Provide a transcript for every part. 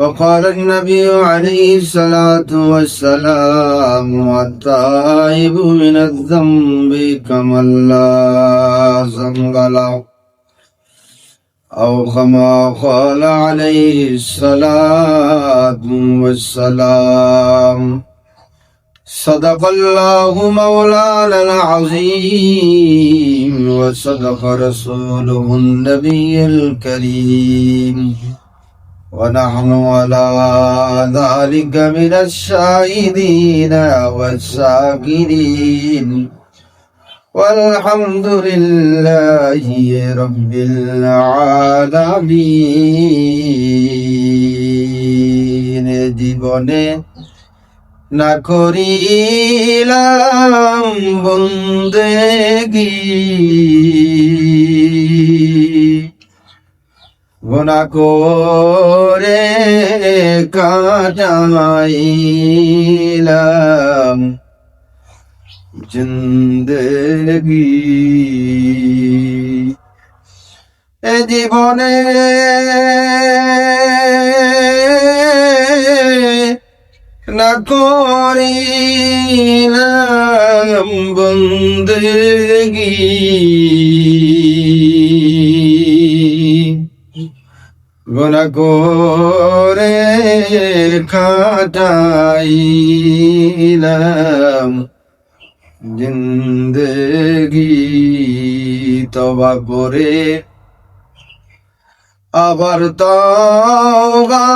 وقال النبي عليه الصلاة والسلام التائب من الذنب كمن لا ذنب له. أو كما قال عليه الصلاة والسلام صدق الله مولانا العظيم وصدق رسوله النبي الكريم. ونحن على ذلك من الشاهدين والساكرين والحمد لله رب العالمين জীবনে না করিলাম বন্দেগী গুণা করে কাটাইলাম। জিন্দগি। এ জীবনে না করিলাম বন্দেগি। গুণা করে খাটাইলাম। জিন্দগি তবা করে আবার তবা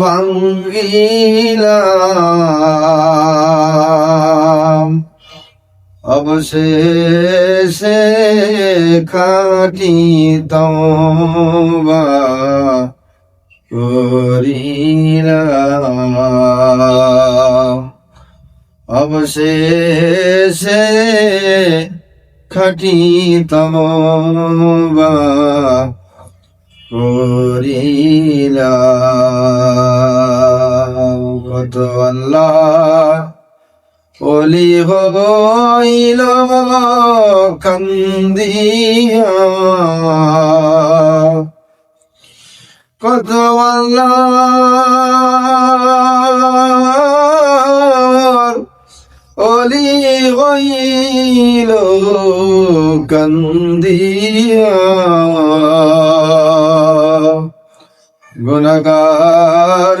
ভাঙ্গিলাম। অবশেষে খাটি তবা অবশেষে খাটি তবা করিলাম। কত আল্লাহ অলি হইল কান্দিয়া কত অলি হইল কান্দিয়া গুণগার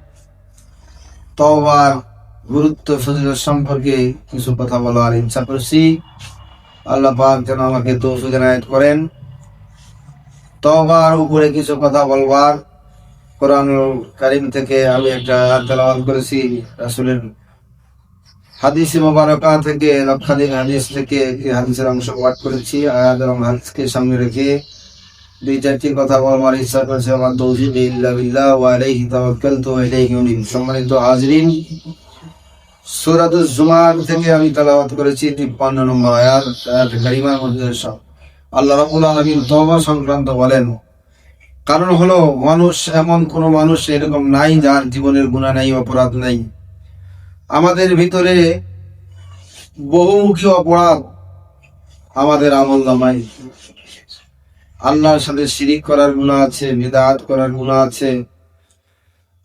তওবার, গুরুত্ব, ফজিলত সম্পর্কে কিছু কথা বলার ইচ্ছা করছি। আল্লাহ পাক যেন আমাকে তৌফিক এনায়েত করেন। তওবার উপরে কিছু কথা বলবার। কোরআন কারিম থেকে আমি একটা তেলাওয়াত করেছি, রাসূলের হাদিস মোবারকা থেকে লক্ষাধিক হাদিস থেকে হাদিসের অংশ পাঠ করেছি। আয়াত হাদিসকে সামনে রেখে দুই চারটি কথা বলবার ইচ্ছা করেছে, আমার তৌফিক ইল্লা বিল্লাহ ওয়া আলাইহি তাওয়াক্কালতু ওয়া ইলাইহি উনিব। সম্মানিত হাজরিন, সূরাতুজ জুমার থেকে আমি তেলাওয়াত করেছি 53 নম্বর আয়াত কারিমার মধ্যে আল্লাহ রাব্বুল আলামিন তওবা সংক্রান্ত বলেন, কারণ হলো, মানুষ এমন কোন মানুষ এরকম নাই যার জীবনের গুণা নাই, অপরাধ নাই। আমাদের ভিতরে বহুমুখী অপরাধ আমাদের আমল নামাই আল্লাহর সাথে শিরিক করার গুণা আছে, বিদাত করার গুণা আছে।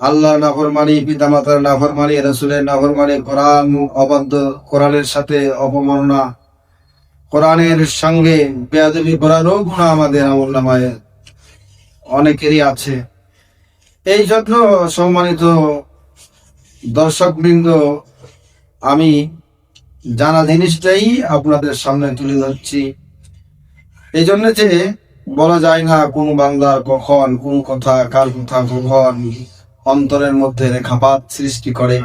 আল্লাহ নাফরমানি পিতা মাতার নাফরমানি, রসুলের নাফরমানি, কোরআন অবাধ্য, কোরআনের সাথে অপমাননা কোরআনের সঙ্গে বেয়াদবি করারও গুণা আমাদের আমল নামায় অনেকেরই আছে। এই জন্য সম্মানিত দর্শকবৃন্দ, আমি জানা জিনিসটাই আপনাদের সামনে তুলে ধরছি। এই জন্য যে বলা যায় না কোন বাংলার কখন, কোন কথা, কার কথা কখন অন্তরের মধ্যে রেখাপাত সৃষ্টি করে,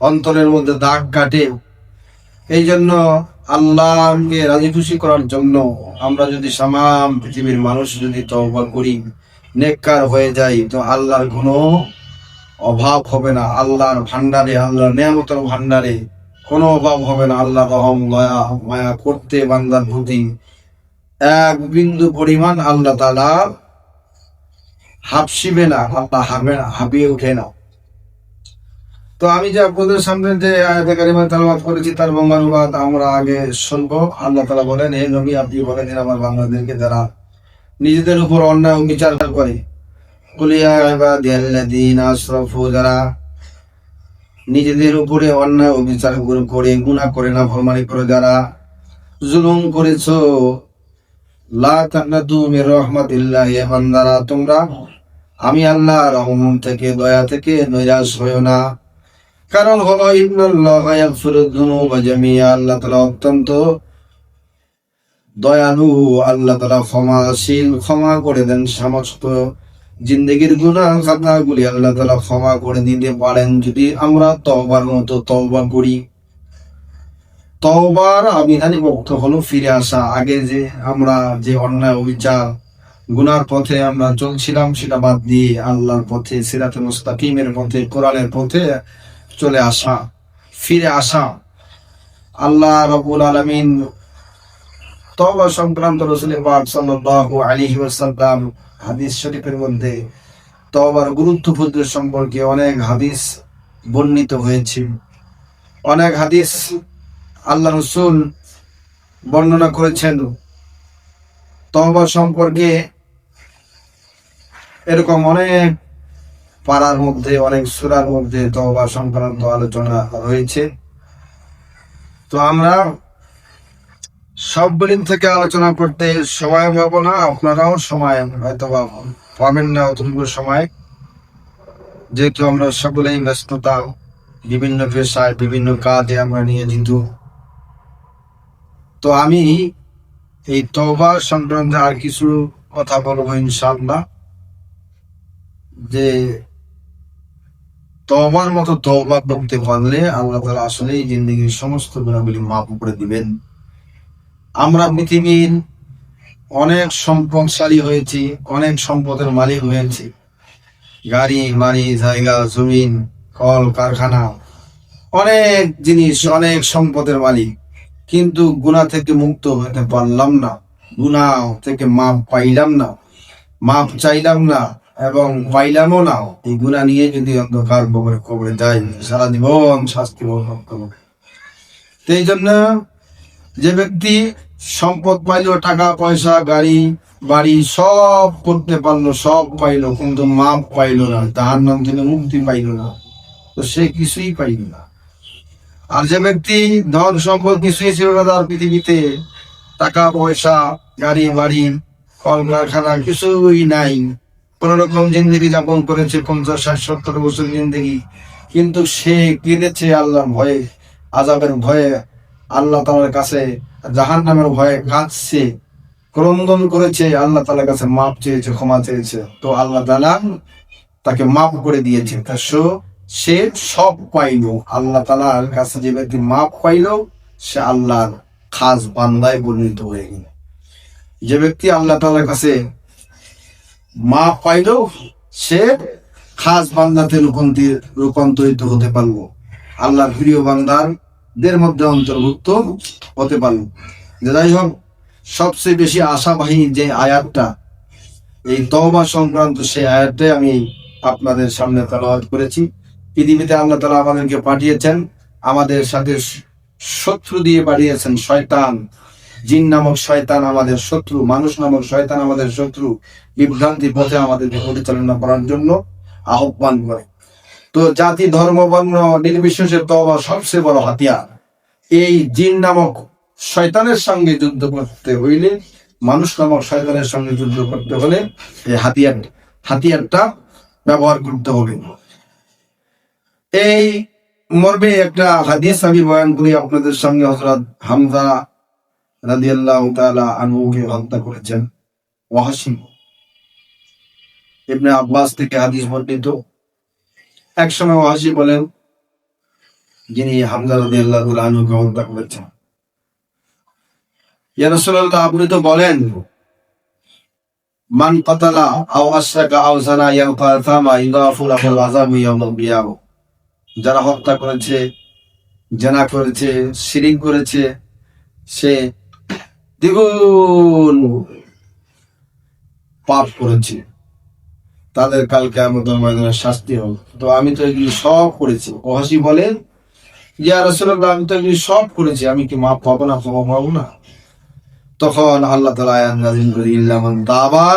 অন্তরের মধ্যে দাগ কাটে। এই জন্য আল্লাহকে রাজি খুশি করার জন্য আমরা যদি সামাম পৃথিবীর মানুষ যদি তওবা করি, নেককার হয়ে যাই, তো আল্লাহর কোনো অভাব হবে না। আল্লাহর ভান্ডারে আল্লাহর নিয়ামতের ভান্ডারে কোনো অভাব হবে না। আল্লাহ রহম মায়া করতে বান্দার প্রতি এক বিন্দু পরিমাণ আল্লাহ তালা হাফসিবে না, আল্লাহ হাবে না হাবিয়ে উঠে না। তো আমি যে আপনাদের সামনে যে আয়াতকারিমা তালাবাদ করেছি, তার বঙ্গানুবাদ আমরা আগে শুনব। আল্লাহ তালা বলেন, হে নবী, আপনি বলেন আমার বাংলাদেশকে যারা নিজেদের উপর অন্যায় বিচার করে। নিজেদের উপরে অন্যায় অবিচার করে, গুনাহ করে না ফরমানি করে, যারা জুলুম করেছ তোমরা আমি আল্লাহ রহমান থেকে, দয়া থেকে না। কারণ হলো আল্লাহ অত্যন্ত দয়ালু, আল্লাহ ক্ষমাশীল, ক্ষমা করে দেন সমস্ত জিন্দগির গুনাহ খাতাগুলি আল্লাহ তাআলা ক্ষমা করে দিতে পারেন। যদি আমরা তওবার মতো তওবা করি তওবার আবিধানিক অর্থ হলো ফিরে আসা। আগে যে আমরা যে অন্যায়, অবিচার, গুনার পথে আমরা চলছিলাম, সেটা বাদ দিয়ে আল্লাহর পথে সিরাতে মুস্তাকিমের পথে, কোরআনের পথে চলে আসা, ফিরে আসা। আল্লাহ রবুল আলমিন তওবা সংক্রান্ত রসুল পাক সাল্লাল্লাহু আলাইহি ওয়াসাল্লাম হাদিস শরীফের মধ্যে তওবার গুরুত্বপূর্ণ সম্পর্কে অনেক হাদিস বর্ণিত হয়েছে। অনেক হাদিস আল্লাহ রসুল বর্ণনা করেছেন তহবা সম্পর্কে এরকম অনেক পাড়ার মধ্যে, অনেক সুরার মধ্যে তহবা সংক্রান্ত আলোচনা রয়েছে। তো আমরা সব সবগুলি থেকে আলোচনা করতে সময় পাবো না, আপনারাও সময় হয়তো পাবেন না অতটুকু সময়। যেহেতু আমরা সকলেই ব্যস্ততা, বিভিন্ন পেশায়, বিভিন্ন কাজে আমরা নিয়োজিত। তো আমি এই তওবা সংক্রান্তে আর কিছু কথা বলব ইনশাআল্লাহ। যে তওবার মতো তওবা করতে পারলে আল্লাহ তাআলা আসলেই জিন্দগির সমস্ত গুণাগুলি মাফ করে দিবেন। আমরা পৃথিবীর অনেক সম্পদশালী হয়েছি, অনেক সম্পদের মালিক হয়েছি। গাড়ি, বাড়ি, জায়গা, জমিন, কল, কারখানা, অনেক জিনিস, অনেক সম্পদের মালিক। কিন্তু গুণা থেকে মুক্ত হতে পারলাম না। গুণা থেকে মাপ পাইলাম না মাপ চাইলাম না এবং পাইলামও না। এই গুণা নিয়ে যদি অন্ধকার বগরে কবরে যাই সারা জীবন শাস্তি তো এই জন্য যে ব্যক্তি সম্পদ পাইলো, টাকা, পয়সা, গাড়ি, বাড়ি, সব করতে পারল, সব পাইলো, কিন্তু মাপ পাইলো না তাহার নাম থেকে মুক্তি পাইলো না, তো সে কিছুই পাইল না। আর যে ব্যক্তি ধন সম্পদ কিছুই ছিল না তার পৃথিবীতে, টাকা, পয়সা, গাড়ি, বাড়ি, কলকারখানা কিছুই নাই। কোন রকম জিন্দগি যাপন করেছে পঞ্চাশ, ষাট, সত্তর বছর জিন্দগি। কিন্তু সে কিনেছে আল্লাহর ভয়ে আজাবের ভয়ে। আল্লাহ তালার কাছে জাহান নামের ভয়ে কাঁদছে। ক্রন্দন করেছে, আল্লাহ তালার কাছে মাপ চেয়েছে, ক্ষমা চেয়েছে। তো আল্লাহ তালা তাকে মাপ করে দিয়েছে। তার তা সো সব পাইলো। আল্লাহ তালার কাছে যে ব্যক্তি মাপ পাইলো, সে আল্লাহর খাস বান্দায় পরিণত হয়ে গেল। যে ব্যক্তি আল্লাহ তালার কাছে মাপ পাইলো, সে খাস বান্দাতে রূপান্তরিত রূপান্তরিত হতে পারল। আল্লাহর প্রিয় বান্দার দের মধ্যে অন্তর্ভুক্ত হতে পারল। যাই হোক, সবচেয়ে বেশি আশাবাহী যে আয়াতটা, এই তওবা সংক্রান্ত সেই আয়াতটাই আমি আপনাদের সামনে তেলাওয়াত করেছি। পৃথিবীতে আল্লাহ তালা আমাদেরকে পাঠিয়েছেন, আমাদের সাথে শত্রু দিয়ে পাঠিয়েছেন শয়তান। জিন নামক শয়তান আমাদের শত্রু, মানুষ নামক শয়তান আমাদের শত্রু, বিভ্রান্তি পথে আমাদেরকে পরিচালনা করার জন্য আহ্বান করে। তো জাতি, ধর্ম, বর্ণ, নির্বিশেষে তবা সবচেয়ে বড় হাতিয়ার। এই জিন নামক শয়তানের সঙ্গে যুদ্ধ করতে হইলে, মানুষ নামক শয়তানের সঙ্গে যুদ্ধ করতে হলে এই হাতিয়ার হাতিয়ারটা ব্যবহার করতে হবে। এই মর্মে একটা হাদিস আমি বয়ান করি, আপনাদের সঙ্গে হজরত হামজা রাদিয়াল্লাহু তাআলা আনহুকে হত্যা করেছেন। ওয়াহাসি ইবনে আব্বাস থেকে হাদিস বর্ণিত। এক সময় ওয়াহাসি বলেন, যিনি হামজা রাদিয়াল্লাহু আনহুকে হত্যা করেছেন। ইয়া রাসূলুল্লাহ, আপনি তো বলেন, মান কাতালা আও আশরাকা আও জানা ইয়ালকা যারা হত্যা করেছে, জেনা করেছে, শিরিক করেছে, সে দ্বিগুণ পাপ করেছে। তাদের কালকে আমাদের ময়দানে শাস্তি হোক তো আমি তো এগুলি সব করেছি। ওহাসি বলেন, ইয়া রসুল্লাহ আমি তো এগুলি সব করেছি। আমি কি মাপ পাবো না, ক্ষমা পাবো না? তখন আল্লাহ তালা আয়াত নাযিল করে ইল্লামান তাবা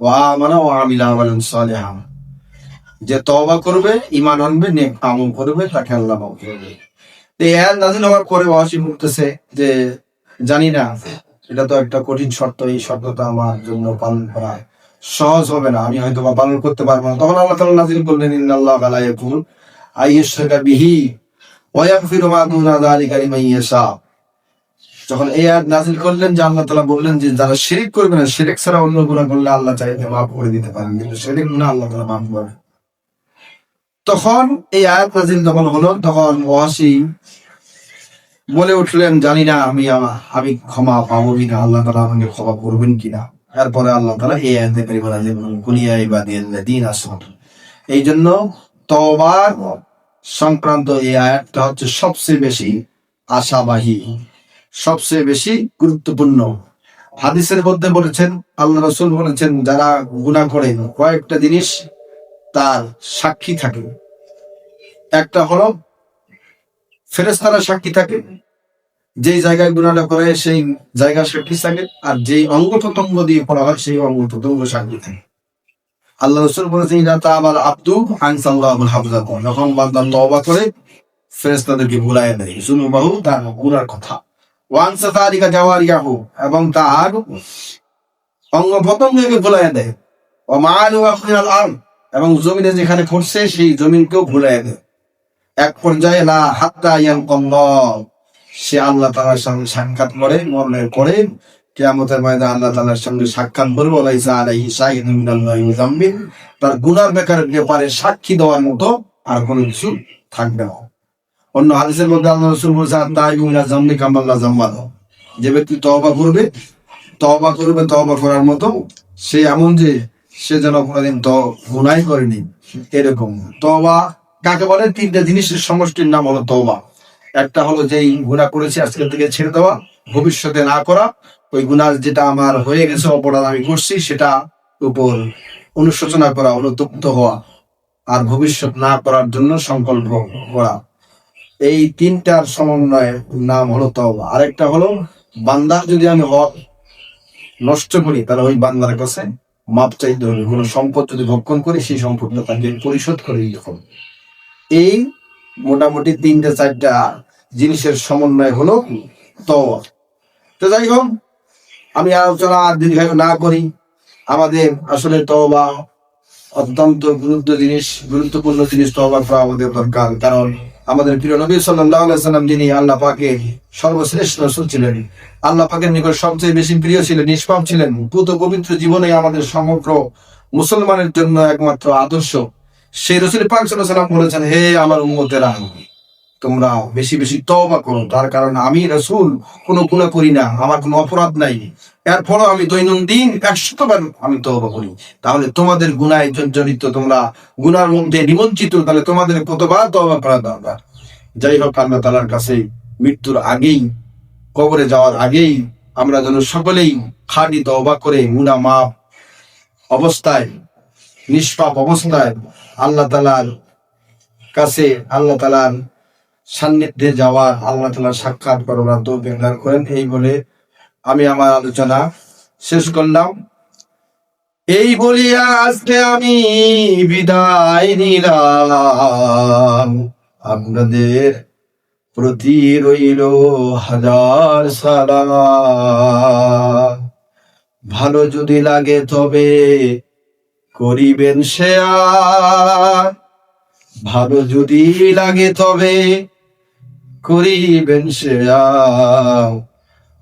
ওয়া আমানা ওয়া আমিলা আমালান সালিহান যে তবা করবে ইমান আনবে, নেক আমল করবে, তাকে আল্লাহ মাফ করবে তো আয়াত নাযিল হওয়ার পরে যে, জানি না, এটা তো একটা কঠিন শর্ত, এই শর্তটা আমার জন্য পালন করা সহজ হবে না, আমি হয়তো বা পালন করতে পারব না। তখন আল্লাহ তাআলা নাযিল করলেন, ইন্নাল্লাহ ইয়াকুল আইয়ুশরাকা বিহি ওয়া ইয়াগফিরু মা যখন এই আয়াত নাযিল করলেন, যে আল্লাহ তালা বললেন যে, যারা শিরিক করবে না, শিরিক ছাড়া অন্য গুনাহ করলে আল্লাহ চাইলে মাফ করে দিতে পারেন। কিন্তু শিরিক গুনাহ আল্লাহ তাআলা মাফ করে তখন এই আয়াত নাযিল যখন হলো, তখন ওয়াসি বলে উঠলেন, জানি না আমি আমি ক্ষমা পাবো কিনা, আল্লাহ তাআলা আমাকে ক্ষমা করবেন কিনা? এরপরে আল্লাহ তাআলা এই আয়াতে কারিমা করলেন কুলিয়া ইবাদিয়াল্লাযীনা আসরাফু। এই জন্য তওবার সংক্রান্ত এই আয়াতটা হচ্ছে সবচেয়ে বেশি আশাবাহী, সবচেয়ে বেশি গুরুত্বপূর্ণ। হাদিসের মধ্যে বলেছেন, আল্লাহ রসুল বলেছেন, যারা গুনাহ করেন, কয়েকটা জিনিস তার সাক্ষী থাকে। একটা হলো ফেরেস্তারা সাক্ষী থাকে, যেই জায়গায় গুণাটা করে সেই জায়গা সাক্ষী থাকে, আর যেই অঙ্গ প্রত্যঙ্গ দিয়ে পড়া হয় সেই অঙ্গ প্রত্যঙ্গ সাক্ষী থাকে। আল্লাহ রসুল বলেছেন, ইদা তাআবার আব্দু আনসাল্লাহুল হাফজাত। যখন বান্দা তওবা করে, ফেরেশতাদেরকে ভুলায় দেয় যুনুবাহু তার গুনার কথা। ওয়ানসা তারিকা জাওয়ারিয়াহু। এবং তার অঙ্গ প্রত্যঙ্গকে ভুলায় দেয় ও আখিরাল আরদ। এবং জমিনে যেখানে পড়ছে সেই জমিনকেও দেয় এক পর্যায়ে, লা হাত্তা ইয়ালকাল্লাহ সে আল্লাহ তালার সঙ্গে সাক্ষাৎ করে, মরণের পরে কিয়ামতের ময়দানে আল্লাহ তালার সঙ্গে সাক্ষাৎ করবে তার গুনার ব্যাপারে ব্যাপারে সাক্ষী দেওয়ার মতো আর কোনো কিছু থাকবে না। অন্য হাদিসের মধ্যে আল্লাহ রাসূল বলেছেন তাইবু মিনাজ যামবি কামাল্লাহ জাম্মাল যে ব্যক্তি তওবা করবে তওবা করবে, তওবা করার মতো সে এমন যে সে যেন কোনোদিন তো গুনাই করেনি, এরকম। তওবা, কাকে বলে? তিনটা জিনিসের সমষ্টির নাম হলো তওবা। একটা হলো যেই গুনাহ করেছি আজকের থেকে ছেড়ে দেওয়া, ভবিষ্যতে না করা, ওই গুনাহ যেটা আমার হয়ে গেছে, অপরাধ আমি করছি, সেটা উপর অনুশোচনা করা, অনুতপ্ত হওয়া, আর ভবিষ্যৎ না করার জন্য সংকল্প করা। এই তিনটার সমন্বয়ের নাম হলো তওবা। আরেকটা হলো, বান্দা যদি আমি হক নষ্ট করি, তাহলে ওই বান্দার কাছে মাপ হবে কোনো সম্পদ যদি ভক্ষণ করি, সেই সম্পদটা তাকে পরিশোধ করে হবে। এই মোটামুটি তিনটা, চারটা জিনিসের সমন্বয় হলো তওবা তো যাই হোক, আমি আলোচনা আর দীর্ঘায়ু না করি। আমাদের আসলে তওবা অত্যন্ত গুরুত্ব জিনিস, গুরুত্বপূর্ণ জিনিস তওবা করা আমাদের দরকার। কারণ আমাদের প্রিয় নবী সাল্লাম যিনি আল্লাহ পাকে সর্বশ্রেষ্ঠ রসুল ছিলেন, আল্লাহ পাকের নিকট সবচেয়ে বেশি প্রিয় ছিলেন, নিষ্পাপ ছিলেন, পুত পবিত্র জীবনে আমাদের সমগ্র মুসলমানের জন্য একমাত্র আদর্শ। সেই রসুল পাক সাল্লাহ সাল্লাম বলেছেন, হে আমার উম্মতেরা তোমরা বেশি বেশি তওবা করো। তার কারণ আমি রসুল কোনো গুনাহ করি না, আমার কোনো অপরাধ নাই। এরপরও আমি দৈনন্দিন একশতবার আমি তওবা করি। তাহলে তোমাদের গুনায় জর্জরিত তোমরা গুনার মধ্যে নিমজ্জিত, তাহলে তোমাদের কতবার তওবা করা দরকার? যাই হোক, আল্লাহ তালার কাছে মৃত্যুর আগেই, কবরে যাওয়ার আগেই আমরা যেন সকলেই খাঁটি তওবা করে গুনাহ মাপ অবস্থায়, নিষ্পাপ অবস্থায় আল্লাহ তালার কাছে, আল্লাহ তালার সান্নিধ্যে যাওয়া আল্লাহ তালার সাক্ষাৎ করবার তৌফিক দান করেন। এই বলে আমি আমার আলোচনা শেষ করলাম। এই বলিয়া আজকে আমি বিদায় নিলাম। আপনাদের প্রতি রইল হাজার সালাম। ভালো যদি লাগে তবে করিবেন শেয়ার। ভালো যদি লাগে তবে করিবেন সে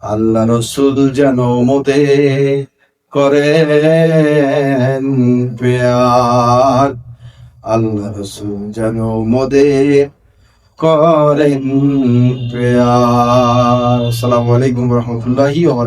আল্লাহ রসুল যেন মতে করেন পেয়ার। আল্লাহ রসুল যেন মদে করেন পেয়ার। আসসালামু আলাইকুম রহমতুল্লাহি ওয়া